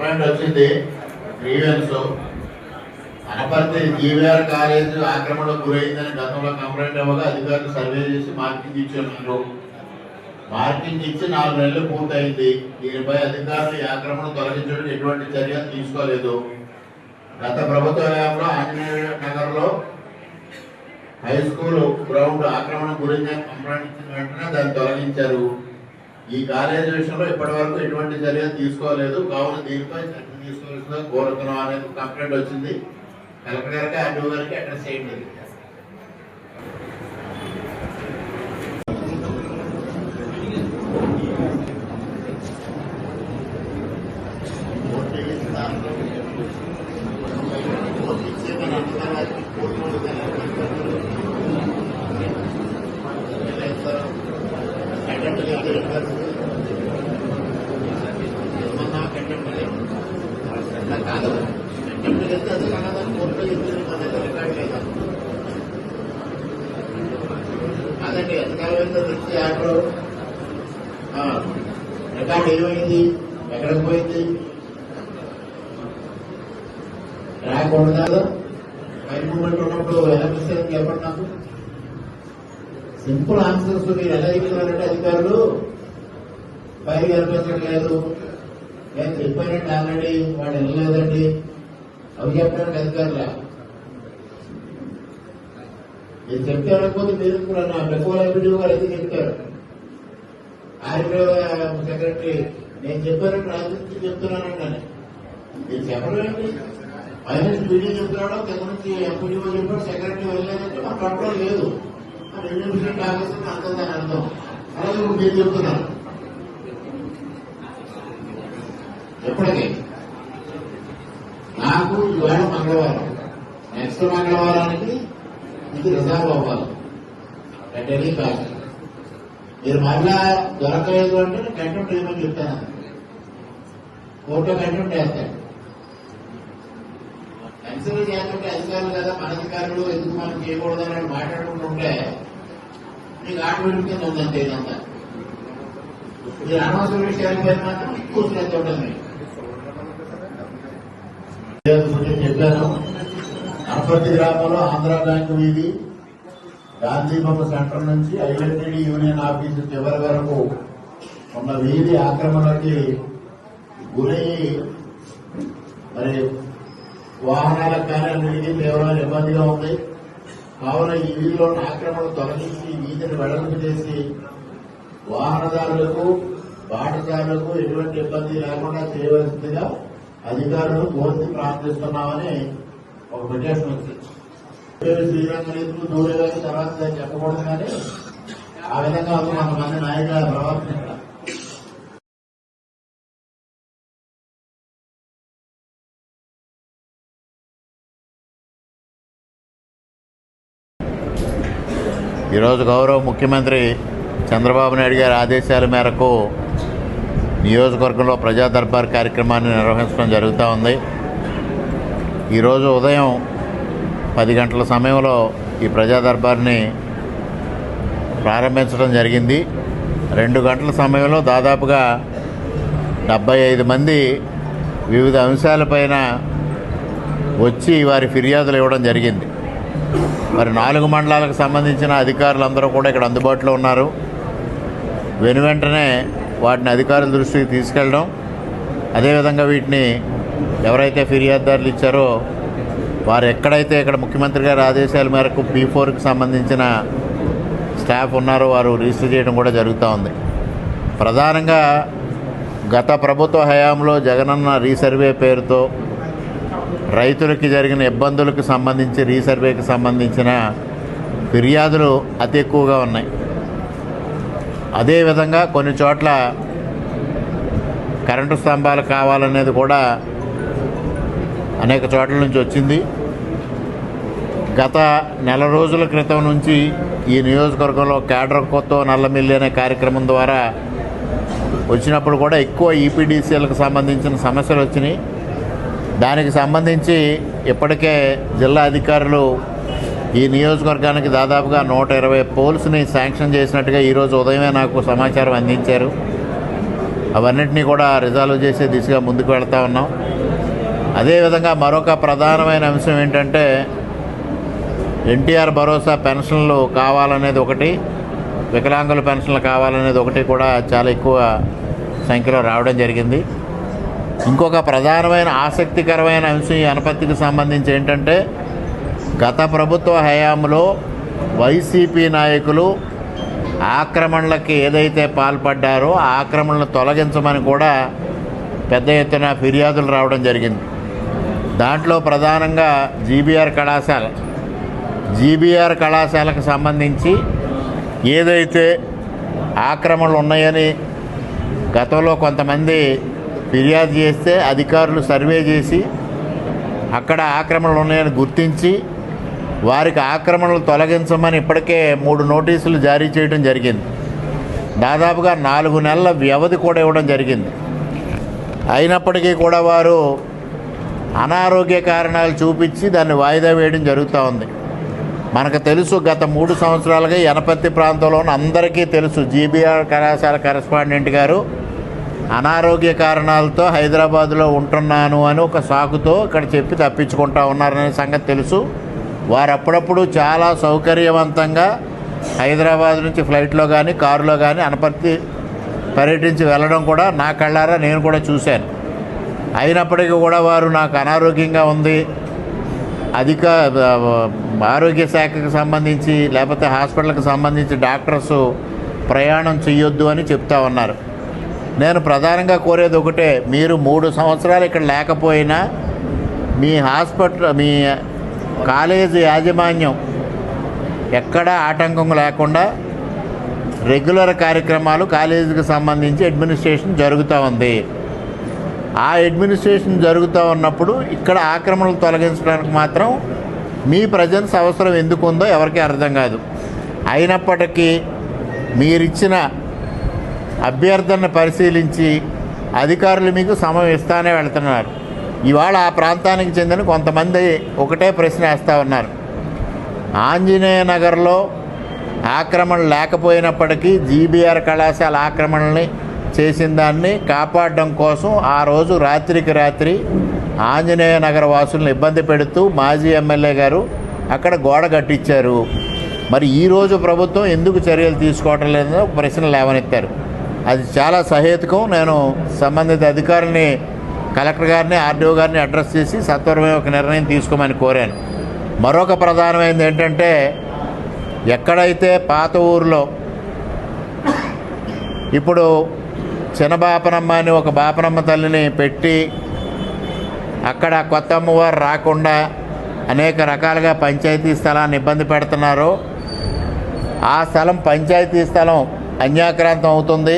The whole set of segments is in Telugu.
కంప్లైంట్ వచ్చింది గ్రీవెన్స్ అనపర్తి జీవీఆర్ కాలేజ్ ఆక్రమణకు గురైందని గతంలో కంప్లైంట్ ఇవ్వగా అధికారులు సర్వే చేసి మార్కింగ్ ఇచ్చారు మార్కింగ్ ఇచ్చి నాలుగు నెలలు పూర్తయింది. దీనిపై అధికారులు ఈ ఆక్రమణ తొలగించడం ఎటువంటి చర్యలు తీసుకోలేదు. గత ప్రభుత్వ హయాంలో ఆంజనేయ నగర్లో హై స్కూల్ గ్రౌండ్ ఆక్రమణ గురించి కంప్లైంట్ ఇచ్చిన వెంటనే దాన్ని తొలగించారు. ఈ కాలేజీ విషయంలో ఇప్పటి వరకు ఎటువంటి చర్యలు తీసుకోలేదు. కావున దీనిపై చర్య తీసుకోవాల్సిన కోరుతున్నాం అనేది కంప్లైంట్ వచ్చింది. కలెక్టర్ గారికి ఆర్డీఓ గారికి అడ్రస్ చేయండి. అదండి ఎంతకాలం తెచ్చి ఆటలు రికార్డ్ ఏమైంది ఎక్కడికి పోయింది రాకూడదు కాదు మూమెంట్ ఉన్నప్పుడు ఎలా మిస్ అయింది చెప్పండి నాకు సింపుల్ ఆన్సర్స్ మీరు ఎలా చెప్తున్నారంటే అధికారులు పైకి కనిపించట్లేదు నేను చెప్పానండి ఆల్రెడీ వాడు వెళ్ళలేదండి అవి చెప్పడానికి అధికారులా? నేను చెప్తానకపోతే మీరు కూడా నా పెద్దవాళ్ళ ఎంపీడీ గారు అయితే చెప్తారు. ఆర్మీ సెక్రటరీ నేను చెప్పానంటే రాజకీయ చెప్తున్నానండి నేను చెప్పలేండి ఏంటి? పైన పీడీ చెప్తున్నాడో కింద నుంచి ఎంపీడీ చెప్పాడు సెక్రటరీ వెళ్ళలేదంటే మా కంట్రోల్ లేదు. రెండు నిమిషాలు ఆగేస్తుంది అంత దాని అర్థం. అలాగే మీరు చెప్తున్నారు ఎప్పటికీ. నాకు ఇవాళ మంగళవారం. నెక్స్ట్ మంగళవారానికి ఇది రిజర్వ్ అవ్వాలి. ఢిల్లీ కాదు మీరు మళ్ళా దొరకలేదు అంటే నేను కంటెంట్ ఏమని చెప్తాను. కోర్టులో కంటెంట్ వేస్తాను. కన్సిడర్ చేస్తుంటే అధికారులు కదా మన అధికారులు ఎందుకు మనం చేయకూడదు అని మాట్లాడుకుంటుంటే మీకు ఆటోమేటిక్ కింద ఉందంటే ఇదంతా. మీరు అనవసర విషయాల విషయాలపై మాత్రం ఎక్కువ శ్రద్ధ ఉంటుంది మీకు చెప్పాను అనపర్తి గ్రామంలో ఆంధ్ర బ్యాంకు వీధి గాంధీబొమ్మ సెంటర్ నుంచి ఐఎన్టీడీ యూనియన్ ఆఫీసు చివరి వరకు ఉన్న వీధి ఆక్రమణకి గురయ్యి మరి వాహనాలకు కానీ అన్నిటికీ తీవ్రమైన ఇబ్బందిగా ఉంది. కావున ఈ వీధిలో ఉన్న ఆక్రమణ తొలగించి వీధిని వెడల్పు చేసి వాహనదారులకు బాటదారులకు ఎటువంటి ఇబ్బంది లేకుండా చేయవలసిందిగా అధికారులు కోర్టు ప్రార్థిస్తున్నామని ఒక పిటిషన్ వచ్చింది. శ్రీరంగ రీతులు దూరేగా తర్వాత చెప్పకూడదు కానీ ఆ విధంగా కొంతమంది నాయకుల ప్రవర్తించారు. ఈరోజు గౌరవ ముఖ్యమంత్రి చంద్రబాబు నాయుడు గారి ఆదేశాల మేరకు నియోజకవర్గంలో ప్రజా దర్బార్ కార్యక్రమాన్ని నిర్వహించడం జరుగుతూ ఉంది. ఈరోజు ఉదయం పది గంటల సమయంలో ఈ ప్రజా దర్బార్ని ప్రారంభించడం జరిగింది. రెండు గంటల సమయంలో దాదాపుగా డెబ్బై ఐదు మంది వివిధ అంశాలపైన వచ్చి వారి ఫిర్యాదులు ఇవ్వడం జరిగింది. మరి నాలుగు మండలాలకు సంబంధించిన అధికారులందరూ కూడా ఇక్కడ అందుబాటులో ఉన్నారు. వెను వాటిని అధికారుల దృష్టికి తీసుకెళ్ళడం అదేవిధంగా వీటిని ఎవరైతే ఫిర్యాదుదారులు ఇచ్చారో వారు ఎక్కడైతే ఇక్కడ ముఖ్యమంత్రి గారి ఆదేశాల మేరకు పీ ఫోర్కి సంబంధించిన స్టాఫ్ ఉన్నారో వారు రిజిస్టర్ చేయడం కూడా జరుగుతూ ఉంది. ప్రధానంగా గత ప్రభుత్వ హయాంలో జగనన్న రీసర్వే పేరుతో రైతులకి జరిగిన ఇబ్బందులకు సంబంధించి రీసర్వేకి సంబంధించిన ఫిర్యాదులు అతి ఎక్కువగా ఉన్నాయి. అదేవిధంగా కొన్ని చోట్ల కరెంటు స్తంభాలు కావాలనేది కూడా అనేక చోట్ల నుంచి వచ్చింది. గత నెల రోజుల క్రితం నుంచి ఈ నియోజకవర్గంలో కేడర్ కొత్త నల్లమిల్లి అనే కార్యక్రమం ద్వారా వచ్చినప్పుడు కూడా ఎక్కువ ఈపీడీసీలకు సంబంధించిన సమస్యలు వచ్చినాయి. దానికి సంబంధించి ఇప్పటికే జిల్లా అధికారులు ఈ నియోజకవర్గానికి దాదాపుగా నూట ఇరవై పోల్స్ని శాంక్షన్ చేసినట్టుగా ఈరోజు ఉదయమే నాకు సమాచారం అందించారు. అవన్నింటినీ కూడా రిజాల్వ్ చేసే దిశగా ముందుకు వెళ్తా ఉన్నాం. అదేవిధంగా మరొక ప్రధానమైన అంశం ఏంటంటే ఎన్టీఆర్ భరోసా పెన్షన్లు కావాలనేది ఒకటి వికలాంగుల పెన్షన్లు కావాలనేది ఒకటి కూడా చాలా ఎక్కువ సంఖ్యలో రావడం జరిగింది. ఇంకొక ప్రధానమైన ఆసక్తికరమైన అంశం ఈ అనపత్తికి సంబంధించి ఏంటంటే గత ప్రభుత్వ హయాంలో వైసీపీ నాయకులు ఆక్రమణలకి ఏదైతే పాల్పడ్డారో ఆ ఆక్రమణలు తొలగించమని కూడా పెద్ద ఎత్తున ఫిర్యాదులు రావడం జరిగింది. దాంట్లో ప్రధానంగా జీబీఆర్ కళాశాల జీబీఆర్ కళాశాలకు సంబంధించి ఏదైతే ఆక్రమణలు ఉన్నాయని గతంలో కొంతమంది ఫిర్యాదు చేస్తే అధికారులు సర్వే చేసి అక్కడ ఆక్రమణలు ఉన్నాయని గుర్తించి వారికి ఆక్రమణలు తొలగించమని ఇప్పటికే మూడు నోటీసులు జారీ చేయడం జరిగింది. దాదాపుగా నాలుగు నెలల వ్యవధి కూడా ఇవ్వడం జరిగింది. అయినప్పటికీ కూడా వారు అనారోగ్య కారణాలు చూపించి దాన్ని వాయిదా వేయడం జరుగుతూ ఉంది. మనకు తెలుసు గత మూడు సంవత్సరాలుగా యనపత్తి ప్రాంతంలో అందరికీ తెలుసు జీబీఆర్ కళాశాల కరెస్పాండెంట్ గారు అనారోగ్య కారణాలతో హైదరాబాద్లో ఉంటున్నాను అని ఒక సాకుతో ఇక్కడ చెప్పి తప్పించుకుంటా ఉన్నారనే సంగతి తెలుసు. వారు అప్పుడప్పుడు చాలా సౌకర్యవంతంగా హైదరాబాద్ నుంచి ఫ్లైట్లో కానీ కారులో కానీ అనపర్తి పర్యటించి వెళ్ళడం కూడా నా కళ్ళారా నేను కూడా చూశాను. అయినప్పటికీ కూడా వారు నాకు అనారోగ్యంగా ఉంది. అధిక ఆరోగ్య శాఖకు సంబంధించి లేకపోతే హాస్పిటల్కి సంబంధించి డాక్టర్స్ ప్రయాణం చేయొద్దు అని చెప్తా ఉన్నారు. నేను ప్రధానంగా కోరేది ఒకటే మీరు మూడు సంవత్సరాలు ఇక్కడ లేకపోయినా మీ హాస్పిటల్ మీ కాలేజీ యాజమాన్యం ఎక్కడా ఆటంకం లేకుండా రెగ్యులర్ కార్యక్రమాలు కాలేజీకి సంబంధించి అడ్మినిస్ట్రేషన్ జరుగుతూ ఉంది. ఆ అడ్మినిస్ట్రేషన్ జరుగుతూ ఉన్నప్పుడు ఇక్కడ ఆక్రమణలు తొలగించడానికి మాత్రం మీ ప్రజెన్స్ అవసరం ఎందుకు ఉందో ఎవరికీ అర్థం కాదు. అయినప్పటికీ మీరిచ్చిన అభ్యర్థనను పరిశీలించి అధికారులు మీకు సమయం ఇస్తానే వెళ్తున్నారు. ఇవాళ ఆ ప్రాంతానికి చెందిన కొంతమంది ఒకటే ప్రశ్న వేస్తూ ఉన్నారు. ఆంజనేయ నగర్లో ఆక్రమణ లేకపోయినప్పటికీ జీబీఆర్ కళాశాల ఆక్రమణని చేసిన దాన్ని కాపాడడం కోసం ఆ రోజు రాత్రికి రాత్రి ఆంజనేయ నగర వాసులను ఇబ్బంది పెడుతూ మాజీ ఎమ్మెల్యే గారు అక్కడ గోడ కట్టించారు మరి ఈరోజు ప్రభుత్వం ఎందుకు చర్యలు తీసుకోవటం లేదో ప్రశ్న లేవనెత్తారు. అది చాలా సహేతుకం. నేను సంబంధిత అధికారుల్ని కలెక్టర్ గారిని ఆర్డీఓ గారిని అడ్రస్ చేసి సత్వరమే ఒక నిర్ణయం తీసుకోమని కోరాను. మరొక ప్రధానమైనది ఏంటంటే ఎక్కడైతే పాత ఊరిలో ఇప్పుడు చిన్న బాపనమ్మ అని ఒక బాపనమ్మ తల్లిని పెట్టి అక్కడ కొత్త అమ్మవారు రాకుండా అనేక రకాలుగా పంచాయతీ స్థలాన్ని ఇబ్బంది పెడుతున్నారు ఆ స్థలం పంచాయతీ స్థలం అన్యాక్రాంతం అవుతుంది.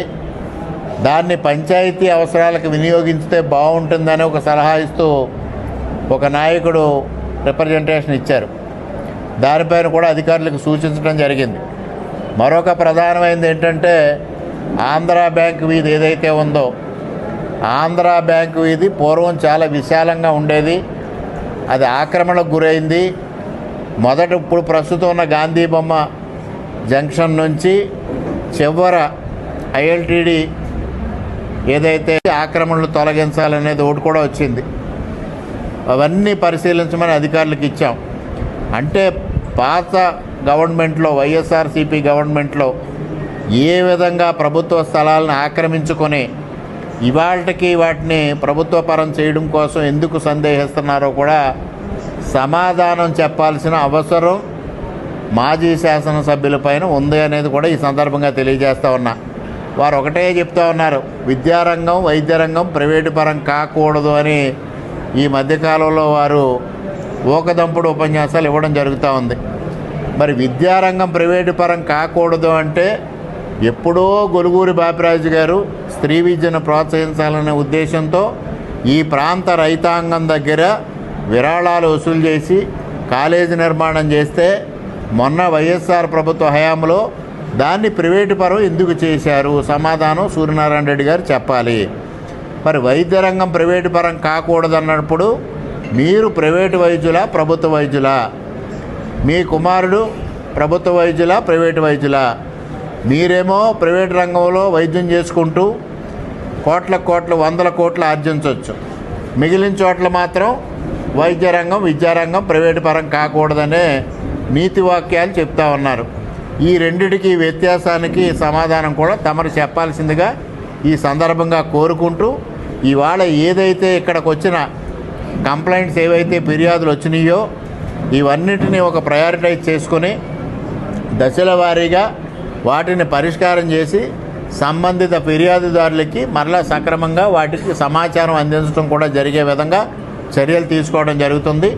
దాన్ని పంచాయతీ అవసరాలకు వినియోగించితే బాగుంటుందని ఒక సలహా ఇస్తూ ఒక నాయకుడు రిప్రజెంటేషన్ ఇచ్చారు. దానిపైన కూడా అధికారులకు సూచించడం జరిగింది. మరొక ప్రధానమైనది ఏంటంటే ఆంధ్ర బ్యాంక్ వీధి ఏదైతే ఉందో ఆంధ్ర బ్యాంక్ వీధి పూర్వం చాలా విశాలంగా ఉండేది. అది ఆక్రమణకు గురైంది. మొదట ఇప్పుడు ప్రస్తుతం ఉన్న గాంధీ బొమ్మ జంక్షన్ నుంచి చివర ఐఎల్టీడీ ఏదైతే ఆక్రమణలు తొలగించాలనేది ఒకటి కూడా వచ్చింది. అవన్నీ పరిశీలించమని అధికారులకు ఇచ్చాం. అంటే పాత గవర్నమెంట్లో వైఎస్ఆర్సీపీ గవర్నమెంట్లో ఏ విధంగా ప్రభుత్వ స్థలాలను ఆక్రమించుకొని ఇవాళకి వాటిని ప్రభుత్వ పరం చేయడం కోసం ఎందుకు సందేహిస్తున్నారో కూడా సమాధానం చెప్పాల్సిన అవసరం మాజీ శాసనసభ్యులపైన ఉంది అనేది కూడా ఈ సందర్భంగా తెలియజేస్తా ఉన్నా. వారు ఒకటే చెప్తా ఉన్నారు. విద్యారంగం వైద్యరంగం ప్రైవేటు పరం కాకూడదు అని ఈ మధ్యకాలంలో వారు ఊకదంపుడు ఉపన్యాసాలు ఇవ్వడం జరుగుతూ ఉంది. మరి విద్యారంగం ప్రైవేటు పరం కాకూడదు అంటే ఎప్పుడో గొలుగూరి బాపిరాజు గారు స్త్రీ విద్యను ప్రోత్సహించాలనే ఉద్దేశంతో ఈ ప్రాంత రైతాంగం దగ్గర విరాళాలు వసూలు చేసి కాలేజీ నిర్మాణం చేస్తే మొన్న వైఎస్ఆర్ ప్రభుత్వ హయాంలో దాన్ని ప్రైవేటు పరం ఎందుకు చేశారు? సమాధానం సూర్యనారాయణ రెడ్డి గారు చెప్పాలి. మరి వైద్య రంగం ప్రైవేటు పరం కాకూడదన్నప్పుడు మీరు ప్రైవేటు వైద్యులా ప్రభుత్వ వైద్యులా? మీ కుమారుడు ప్రభుత్వ వైద్యులా ప్రైవేటు వైద్యులా? మీరేమో ప్రైవేట్ రంగంలో వైద్యం చేసుకుంటూ కోట్ల కోట్లు వందల కోట్లు ఆర్జించవచ్చు మిగిలిన చోట్ల మాత్రం వైద్య రంగం విద్యారంగం ప్రైవేటు పరం కాకూడదనే నీతి వాక్యాలు చెప్తా ఉన్నారు. ఈ రెండిటికి వ్యత్యాసానికి సమాధానం కూడా తమరు చెప్పాల్సిందిగా ఈ సందర్భంగా కోరుకుంటూ ఇవాళ ఏదైతే ఇక్కడికి వచ్చిన కంప్లైంట్స్ ఏవైతే ఫిర్యాదులు వచ్చినాయో ఇవన్నిటిని ఒక ప్రయారిటైజ్ చేసుకొని దశల వారీగా వాటిని పరిష్కారం చేసి సంబంధిత ఫిర్యాదుదారులకి మరలా సక్రమంగా వాటికి సమాచారం అందించడం కూడా జరిగే విధంగా చర్యలు తీసుకోవడం జరుగుతుంది.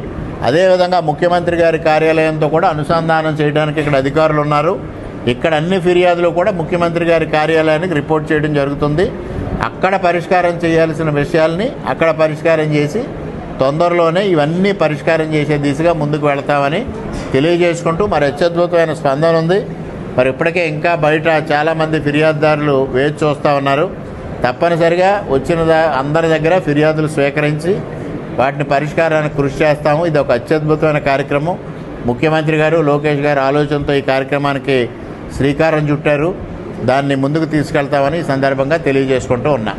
అదేవిధంగా ముఖ్యమంత్రి గారి కార్యాలయంతో కూడా అనుసంధానం చేయడానికి ఇక్కడ అధికారులు ఉన్నారు. ఇక్కడ అన్ని ఫిర్యాదులు కూడా ముఖ్యమంత్రి గారి కార్యాలయానికి రిపోర్ట్ చేయడం జరుగుతుంది. అక్కడ పరిష్కారం చేయాల్సిన విషయాల్ని అక్కడ పరిష్కారం చేసి తొందరలోనే ఇవన్నీ పరిష్కారం చేసే దిశగా ముందుకు వెళతామని తెలియజేసుకుంటూ మరి అత్యద్భుతమైన స్పందన ఉంది. మరి ఇప్పటికే ఇంకా బయట చాలామంది ఫిర్యాదుదారులు వేచి చూస్తూ ఉన్నారు. తప్పనిసరిగా వచ్చిన దా- అందరి దగ్గర ఫిర్యాదులు స్వీకరించి వాటిని పరిష్కారానికి కృషి చేస్తాము. ఇది ఒక అత్యద్భుతమైన కార్యక్రమం. ముఖ్యమంత్రి గారు లోకేష్ గారు ఆలోచనతో ఈ కార్యక్రమానికి శ్రీకారం చుట్టారు. దాన్ని ముందుకు తీసుకెళ్తామని ఈ సందర్భంగా తెలియజేసుకుంటూ ఉన్నా.